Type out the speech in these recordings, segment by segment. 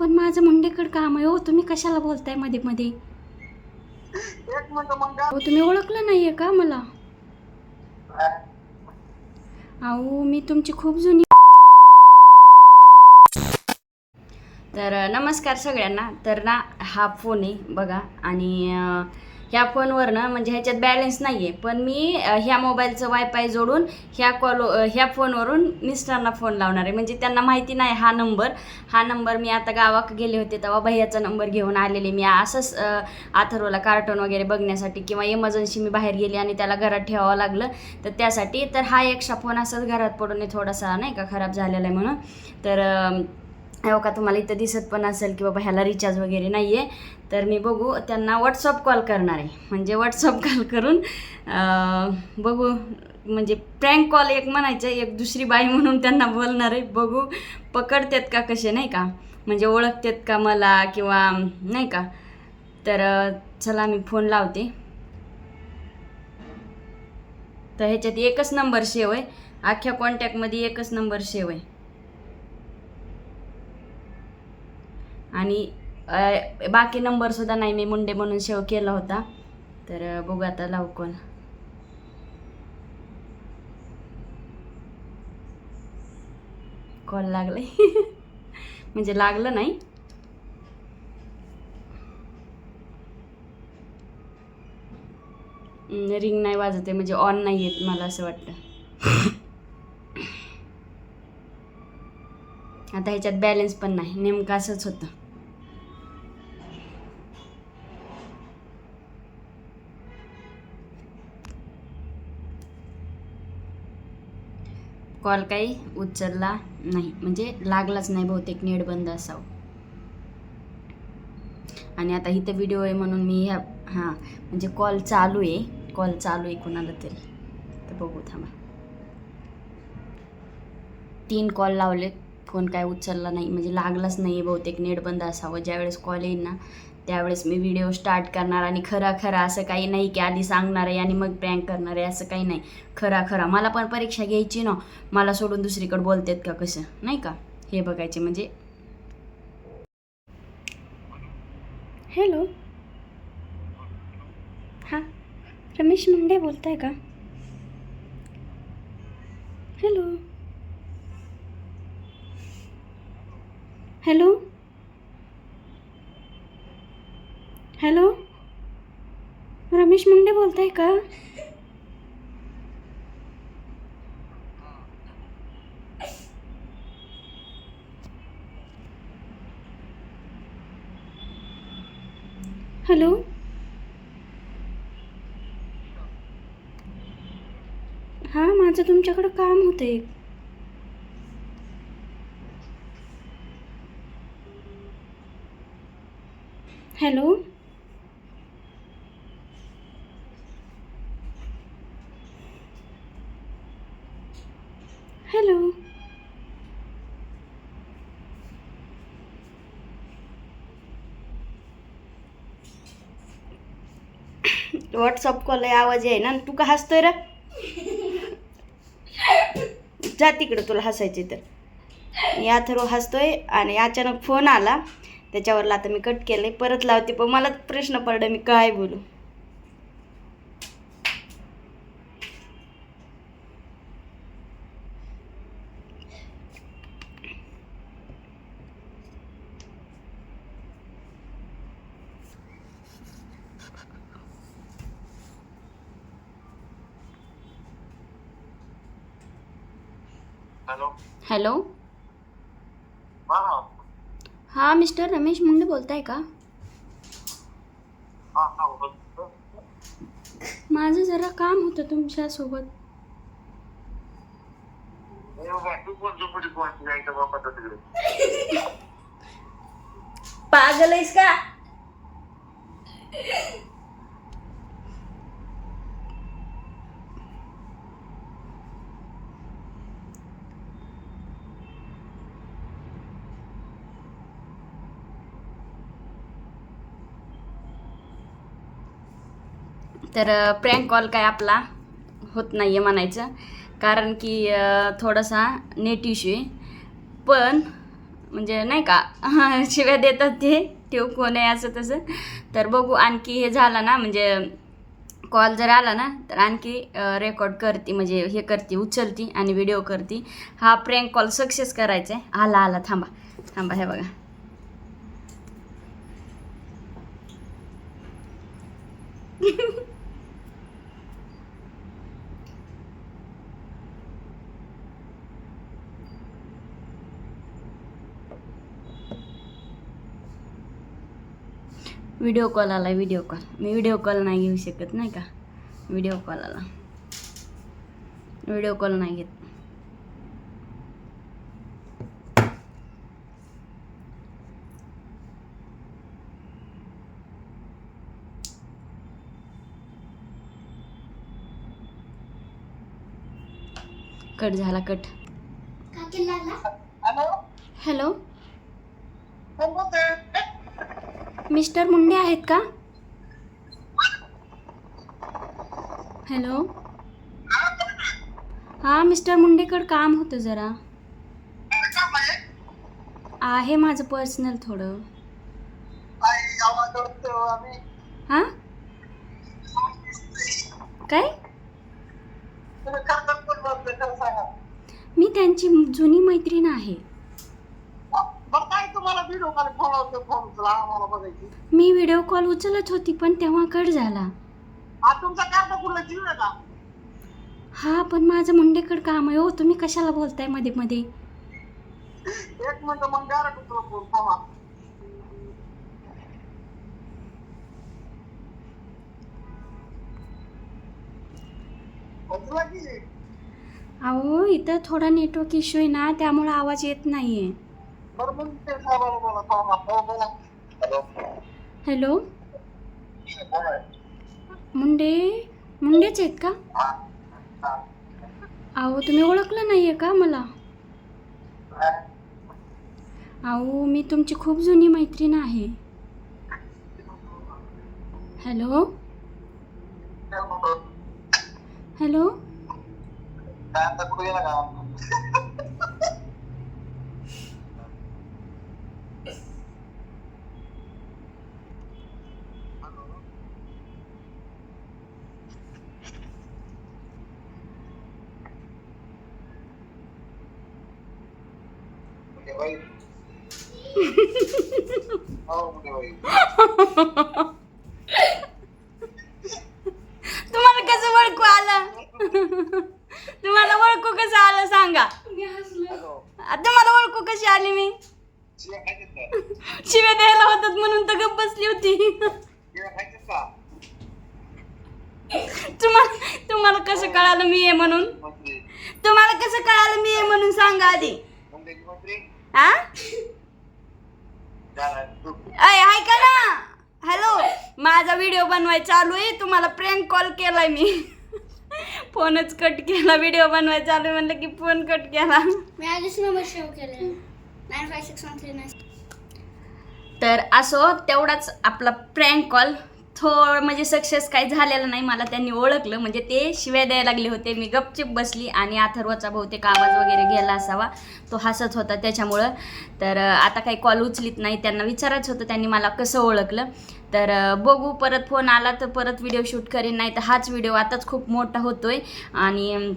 पण माझं मुंडेकड काम आहे हो. तुम्ही कशाला बोलतायमध्ये मध्ये एक मिनिट मग तुम्ही ओळखलं नाहीये का मला? अहो मी तुमची खूप जुनी तर नमस्कार सगळ्यांना. तर ना हा फोन आहे बघा. आणि ह्या फोनवरनं म्हणजे ह्याच्यात बॅलन्स नाही आहे पण मी ह्या मोबाईलचं वायफाय जोडून ह्या कॉल ह्या फोनवरून मिस्टरांना फोन लावणार आहे. म्हणजे त्यांना माहिती नाही हा नंबर हा नंबर मी आता गावाक गेले होते तेव्हा भैयाचा नंबर घेऊन आलेले मी. असंच अ, कार्टून वगैरे बघण्यासाठी किंवा इमर्जन्सी मी बाहेर गेली आणि त्याला घरात ठेवावं लागलं तर त्यासाठी. तर हा एकशा फोन असाच घरात पडून आहे थोडासा नाही का खराब झालेला आहे म्हणून. तर हो का तुम्हाला इथं दिसत पण असेल की बाबा ह्याला रिचार्ज वगैरे नाही आहे तर मी बघू त्यांना व्हॉट्सअप कॉल करणार आहे. म्हणजे व्हॉट्सअप कॉल करून बघू म्हणजे प्रँक कॉल एक म्हणायचं एक दुसरी बाई म्हणून त्यांना बोलणार आहे. बघू पकडतात का कसे नाही का? म्हणजे ओळखतात का मला किंवा नाही का? तर चला मी फोन लावते. तर ह्याच्यात एकच नंबर सेव आहे. अख्ख्या कॉन्टॅक्टमध्ये एकच नंबर सेव आहे. आणि बाकी नंबरसुद्धा नाही मी मुंडे म्हणून शेव केला होता. तर बघू आता लावू कोण. कॉल लागले म्हणजे लागलं नाही. रिंग नाही वाजत आहे म्हणजे ऑन नाही येत मला असं वाटतं. आता ह्याच्यात बॅलन्स पण नाही. नेमकं असंच होतं. कॉल काही उचलला नाही. म्हणजे लागलाच नाही बहुतेक. नेट बंद असावं. आणि आता इथं व्हिडिओ आहे म्हणून मी ह्या हां. म्हणजे कॉल चालू आहे. कॉल चालू आहे कुणाला तरी. तर बघू थांबा. तीन कॉल लावले फोन काय उचलला नाही म्हणजे लागलाच नाही बहुतेक नेट बंद असावं ज्यावेळेस कॉल येईल ना त्यावेळेस मी व्हिडिओ स्टार्ट करणार आणि खरा खरा असं काही नाही की आधी सांगणार आहे आणि मग प्रँक करणार आहे असं काही नाही. खरा खरा. मला पण परीक्षा घ्यायची ना मला सोडून दुसरीकडे बोलतात का कसं? नाही का? हे बघायचे म्हणजे. हॅलो हां रमेश मुंडे बोलताय का? Hello hello? Hello? Ramesh Munde बोलताय का? हॅलो? हां माझं तुमच्याकडं काम होतं एक हॅलो. हॅलो. व्हॉट्सअप कॉल आहे आवाज आहे ना तू का हसतोय रे? जा तिकडं तुला हसायचे तर. या थरो हसतोय आणि अचानक फोन आला. त्याच्यावरला आता मी कट केलंय. परत लावते पण मला प्रश्न पडला मी काय बोलू? हॅलो. हॅलो. हा मिस्टर रमेश मुंडे बोलताय का? हा हा बोलतो. माझं जरा काम होतं तुमच्यासोबत. पागल आहेस का? तर प्रँक कॉल काय आपला होत नाही आहे म्हणायचं. कारण की थोडासा नेट इश्यू आहे. पण म्हणजे नाही का शिव्या देतात ते ठेव कोण आहे असं तसं. तर बघू आणखी हे झालं ना म्हणजे कॉल जर आला ना तर आणखी रेकॉर्ड करते म्हणजे हे करते उचलती आणि व्हिडिओ करते. हा प्रँक कॉल सक्सेस करायचा आहे. आला आला थांबा. थांबा हे बघा. व्हिडिओ कॉल आला व्हिडिओ कॉल मी व्हिडिओ कॉल नाही घेऊ शकत नाही का? व्हिडिओ कॉल आला. व्हिडिओ कॉल नाही घेत. कट झाला कट हॅलो मिस्टर मुंडे आहेत का? हॅलो हां मिस्टर मुंडेकड काम होतं जरा. आहे माझं पर्सनल थोडं. हां? काय? मी त्यांची जुनी मैत्रीण आहे. व्हिडिओ कॉल फोन लावतो फोन उचला आम्हाला बघायची मी व्हिडिओ कॉल उचलत होती पण तेव्हा कट झाला. हा तुमचा काय बघून जीव आहे का हा पण माझं मुंडेकड काम आहे हो. तुम्ही कशाला बोलतायमध्ये मध्ये? एक मिनिट मग डायरेक्ट उचला फोन थांबा अहो इथं थोडा नेटवर्क इश्यू आहे ना त्यामुळे आवाज येत नाहीये. हॅलो. मुंडे मुंडेच आहेत का? अहो तुम्ही ओळखलं नाहीये का मला? अहो मी तुमची खूप जुनी मैत्रीण आहे. हॅलो. हॅलो काय आता कुठे गेला का कुठे बाई? हो, कुठे बाई? तुम्हाला कसं ओळखू आलं तुम्हाला ओळखू कसं आलं सांगा हॅलो. तुम्हाला ओळखू कशी आली मी शिव्या द्यायला होतात म्हणून तर गप्प बसली होती? तुम्हाला तुम्हाला कसं कळालं मी आहे म्हणून. तुम्हाला कसं कळालं मी आहे म्हणून सांगा आधी? हा अय ऐका ना. हॅलो माझा व्हिडिओ बनवाय चालू आहे. तुम्हाला प्रँक कॉल केलाय मी. फोनच कट केला. व्हिडिओ बनवाय चालू आहे म्हणलं की फोन कट केला. मी आधीच नंबर सेव्ह केले nine five six one three nine तर असो तेवढाच आपला प्रँक कॉल थोड म्हणजे सक्सेस काही झालेलं नाही मला त्यांनी ओळखलं. म्हणजे ते शिव्या द्यायला लागले होते. मी गपचिप बसली आणि अथर्वचा बहुतेक आवाज वगैरे गेला असावा. तो हसत होता त्याच्यामुळं. तर आता काही कॉल उचलीत नाही. त्यांना विचारायचं होतं. त्यांनी मला कसं ओळखलं? तर बघू. परत फोन आला तर परत व्हिडिओ शूट करेन. नाही तर हाच व्हिडिओ आताच खूप मोठा होतोय. आणि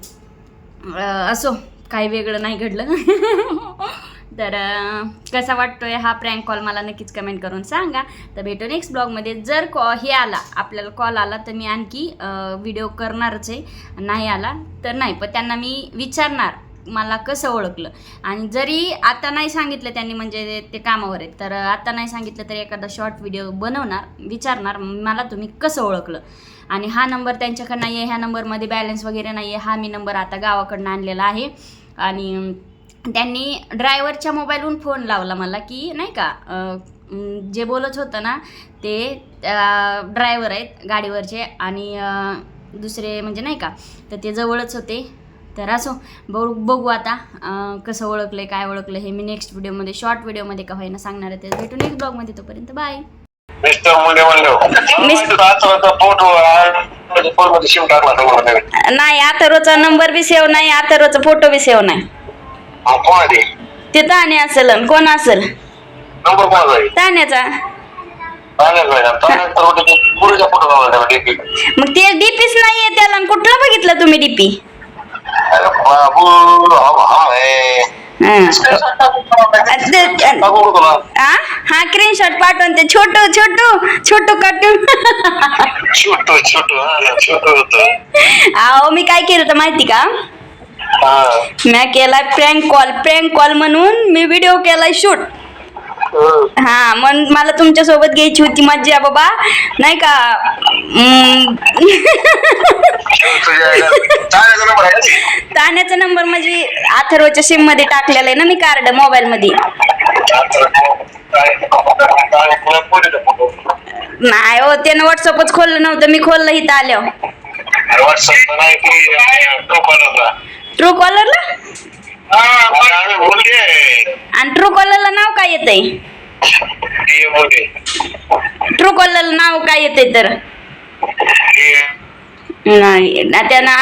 असो. काही वेगळं नाही घडलं. तर कसा कसा वाटतोय हा प्रँक कॉल मला नक्कीच कमेंट करून सांगा. तर भेटू नेक्स्ट ब्लॉगमध्ये जर कॉ हे आला आपल्याला कॉल आला तर मी आणखी व्हिडिओ करणारच आहे. नाही आला तर नाही. पण त्यांना मी विचारणार मला कसं ओळखलं? आणि जरी आता नाही सांगितलं त्यांनी म्हणजे ते कामावर आहेत तर आता नाही सांगितलं तरी एखादा शॉर्ट व्हिडिओ बनवणार विचारणार मला तुम्ही कसं ओळखलं? आणि हा नंबर त्यांच्याकडं नाही आहे ह्या नंबरमध्ये बॅलन्स वगैरे नाही आहे हा मी नंबर आता गावाकडनं आणलेला आहे. आणि त्यांनी ड्रायव्हरच्या मोबाईलवरून फोन लावला मला की नाही का जे बोलत होतं ना ते ड्रायव्हर आहेत गाडीवरचे आणि दुसरे म्हणजे नाही का तर ते जवळच होते. तर असो बघू बघू आता कसं ओळखलं काय ओळखलं हे मी नेक्स्ट व्हिडिओमध्ये शॉर्ट व्हिडिओमध्ये का होईना सांगणार आहे. तर भेटू नेक्स्ट ब्लॉगमध्ये तोपर्यंत बाय टाकला तुम्हाला नाही अथर्वचा नंबर बी सेव्ह नाही अथर्वचा फोटो बी सेव्ह नाही. आहे ते? ताने असेल अन कोण असेल? नंबर कोणाचा आहे? तर मग ते पुरीचा फोटो लावला त्याला डीपी. मग ते डीपीच नाहीये त्याला. अन कुठला बघितलं तुम्ही डीपी? अरे बाबू हा हा आहे टाकू तुला हा स्क्रीनशॉट पाठवून ते. छोटू छोटू छोटू कार्टून छोटू छोटू हा छोटू होत. अहो मी काय केलं तर माहिती का? मी केलाय प्रँक कॉल प्रँक कॉल म्हणून मी व्हिडिओ केलाय शूट हा. मग मला तुमच्यासोबत घ्यायची होती मज्जा बाबा. नाही का? ताण्याचा नंबर म्हणजे अथर्वच्या सिममध्ये टाकलेला आहे ना मी कार्ड मोबाईल मध्ये. नाही हो त्यानं व्हॉट्सअपच खोललं नव्हतं. मी खोललं इथं आल्यावर. ट्रू कॉलरला आणि ट्रू कॉलरला नाव काय येतंय? ट्रू कॉलरला नाव काय येतंय तर? नाही ना त्या ना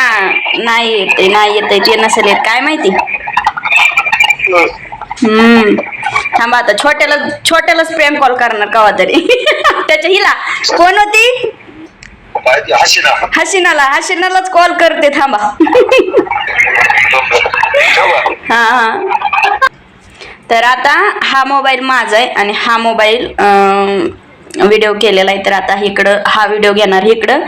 नाही येते नाही येते ते नसेल येत. काय माहिती? हम्म. थांबा आता छोट्याला छोट्यालाच प्रेम कॉल करणार कवा तरी. त्याच्या हिला. कोण होती? हसीना हसीनाला हसीनालाच कॉल करते थांबा. हा हा. तर आता हा मोबाईल माझा आहे आणि हा मोबाईल व्हिडिओ केलेला आहे. तर आता इकडं हा व्हिडिओ घेणार इकडं.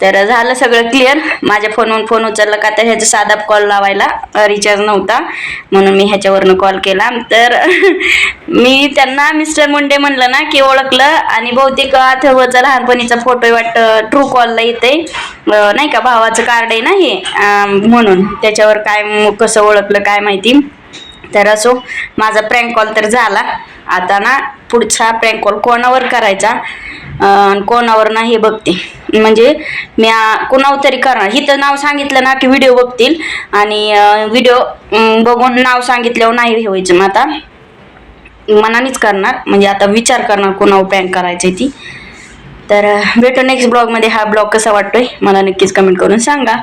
तर झालं सगळं क्लिअर. माझ्या फोनवरून फोन उचलला का तर ह्याचा साधा कॉल लावायला रिचार्ज नव्हता. म्हणून मी ह्याच्यावरनं कॉल केला. तर मी त्यांना मिस्टर मुंडे म्हणलं ना की ओळखलं आणि बहुतेक अथर्वचा लहानपणीचा फोटो वाटतं ट्रू कॉलला येते नाही का भावाचं कार्ड आहे ना हे म्हणून. त्याच्यावर काय कसं ओळखलं काय माहिती. तर असो माझा प्रँक कॉल तर झाला. आता ना पुढचा प्रँक कॉल कोणावर करायचा? कोणावर ना हे बघते. म्हणजे मी कोणावर तरी करणार. हिथं नाव सांगितलं ना की व्हिडिओ बघतील. आणि व्हिडिओ बघून नाव सांगितल्यावर नाही हे व्हायचं मग आता. मनानेच करणार. म्हणजे आता विचार करणार कोणावर प्रँक करायची ती. तर भेटू नेक्स्ट ब्लॉगमध्ये हा ब्लॉग कसा वाटतोय? मला नक्कीच कमेंट करून सांगा.